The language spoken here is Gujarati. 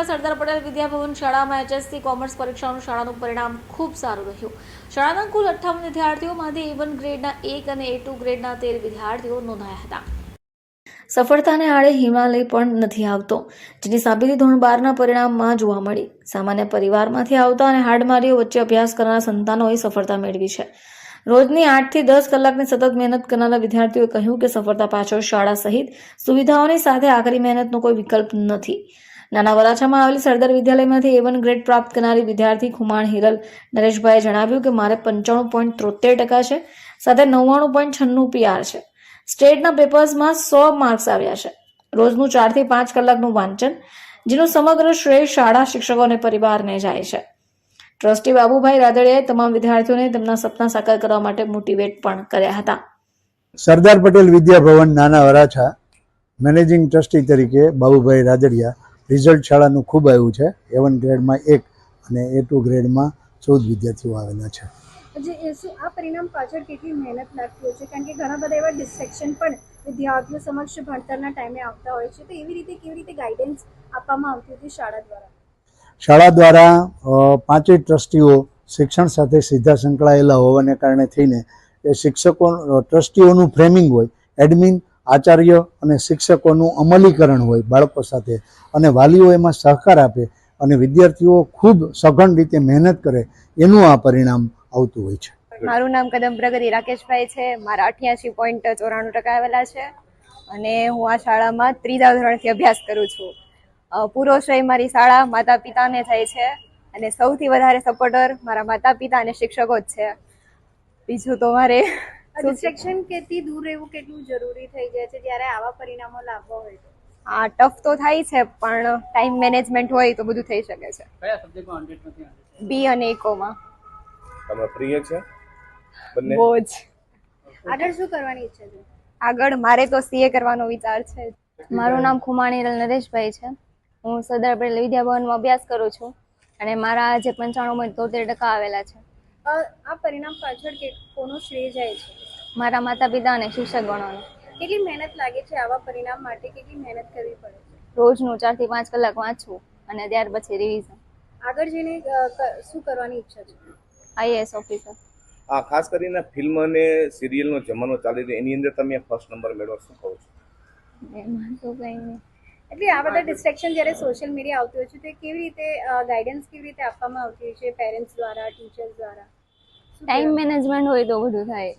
સરદાર પટેલ વિદ્યાભવન શાળામાં એચએસસી કોમર્સ પરીક્ષાનું શાળાનું પરિણામ ખૂબ સારું રહ્યું. શાળાના કુલ અઠ્ઠાવન વિદ્યાર્થીઓમાંથી એ વન ગ્રેડના એક અને એ ટુ ગ્રેડના તેર વિદ્યાર્થીઓ નોંધાયા હતા. સફળતાને આડે હિમાલય પણ નથી આવતો, જેની સાબિતી ધોરણ બારના પરિણામમાં જોવા મળી. સામાન્ય પરિવારમાંથી આવતા અને હાડમારીઓ વચ્ચે અભ્યાસ કરનારા સંતાનોએ સફળતા મેળવી છે. રોજની આઠથી દસ કલાકની સતત મહેનત કરનારા વિદ્યાર્થીઓએ કહ્યું કે સફળતા પાછળ શાળા સહિત સુવિધાઓની સાથે આકરી મહેનતનો કોઈ વિકલ્પ નથી. નાના વરાછામાં આવેલી સરદાર વિદ્યાલયમાંથી એવન વન ગ્રેડ પ્રાપ્ત કરનારી વિદ્યાર્થી ખુમાણ હિરલ નરેશભાઈએ જણાવ્યું કે મારે પંચાણું પોઈન્ટ ત્રોતેર ટકા છે, સાથે નવ્વાણું પોઈન્ટ છન્નું પીઆર છે. સ્ટેટના પેપર્સમાં સો માર્ક્સ આવ્યા છે. રોજનું ચારથી પાંચ કલાકનું વાંચન, જેનું સમગ્ર શ્રેય શાળા શિક્ષકો અને પરિવારને જાય છે. ટ્રસ્ટી બાબુભાઈ રાદડિયાએ તમામ વિદ્યાર્થીઓને તેમના સપના સાકાર કરવા માટે મોટિવેટ પણ કર્યા હતા. સરદાર પટેલ વિદ્યાભવન નાના વરાછા મેનેજિંગ ટ્રસ્ટી તરીકે બાબુભાઈ રાદડિયા રિઝલ્ટ શાળાનું ખૂબ આવ્યું છે. એ વન ગ્રેડમાં એક અને એ ટુ ગ્રેડમાં ચૌદ વિદ્યાર્થીઓ આવેલા છે. આ પરિણામ પાછળ કેટલી મહેનત લાગતી છે? કારણ કે ઘણા બધા એવા ડિસ્ટ્રેક્શન પણ વિદ્યાર્થીઓ સમક્ષ ભણતરના ટાઈમે આવતા હોય છે. તો એવી રીતે કેવી રીતે ગાઈડન્સ આપવામાં આવતી હતી શાળા દ્વારા? શાળા દ્વારા પાંચેય ટ્રસ્ટીઓ શિક્ષણ સાથે સીધા સંકળાયેલા હોવાને કારણે થઈને એ શિક્ષકો ટ્રસ્ટીઓનું ફ્રેમિંગ હોય એડમિન આચાર્ય અને શિક્ષકોનું અમલીકરણ હોય બાળકો સાથે અને વાલીઓ એમાં સહકાર આપે અને વિદ્યાર્થીઓ ખૂબ સઘન રીતે મહેનત કરે, એનું આ પરિણામ આવતું હોય છે. મારું નામ કદમ પ્રગતિ રાકેશભાઈ છે. મારા અઠ્યાસી પોઈન્ટ ચોરાણું ટકા આવેલા છે અને હું આ શાળામાં ત્રીજા ધોરણથી અભ્યાસ કરું છું. પૂરો શ્રેય મારી શાળા માતા પિતાને જાય છે અને સૌથી વધારે સપોર્ટર મારા માતા પિતા અને શિક્ષકો જ છે. બીજું તો મારે ડિસ્ટ્રેક્શન કેથી દૂર રહેવું કેટલું જરૂરી થઈ જાય છે જ્યારે આવા પરિણામો લાવવા હોય તો? આ ટફ તો થાય છે પણ ટાઈમ મેનેજમેન્ટ હોય તો બધું થઈ શકે છે. કયા સબ્જેક્ટમાં હંડ્રેડ નથી બી અને ઇકોમાં તમે પ્રિય છે? બંને? બહુ જ આગળ શું કરવાની ઈચ્છા છે? આગળ મારે તો સીએ કરવાનો વિચાર છે. મારું નામ ખુમાણીલાલ નરેશભાઈ છે. હું સરદાર પટેલ વિદ્યાભવનમાં અભ્યાસ કરું છું. અને મારા જે પંચાણું તોતેર ટકા આવેલા છે. આ પરિણામ પાછળ કે કોનો શ્રેય જાય છે? મારા માતા પિતા અને શિક્ષકગણોને કેટલી મહેનત લાગે છે આવા પરિણામ માટે? કેટલી મહેનત કરવી પડે છે? રોજનું ચારથી પાંચ કલાક વાંચવું અને ત્યાર પછી રિવિઝન આગળ જઈને શું કરવાની ઈચ્છા છે? આઈએએસ ઓફિસર આ ખાસ કરીને ફિલ્મ અને સિરિયલનો જમાનો ચાલી રહ્યો. એની અંદર તમે ફર્સ્ટ નંબર મેળવો શું કહો છો? એમાં તો કંઈ નહીં. એટલે આ બધા ડિસ્ટ્રેક્શન જ્યારે સોશિયલ મીડિયા આવતું હોય છે તો કેવી રીતે ગાઈડન્સ કેવી રીતે આપવામાં આવતી હોય છે? પેરેન્ટ્સ દ્વારા ટીચર્સ દ્વારા? ટાઈમ મેનેજમેન્ટ હોય તો બધું થાય.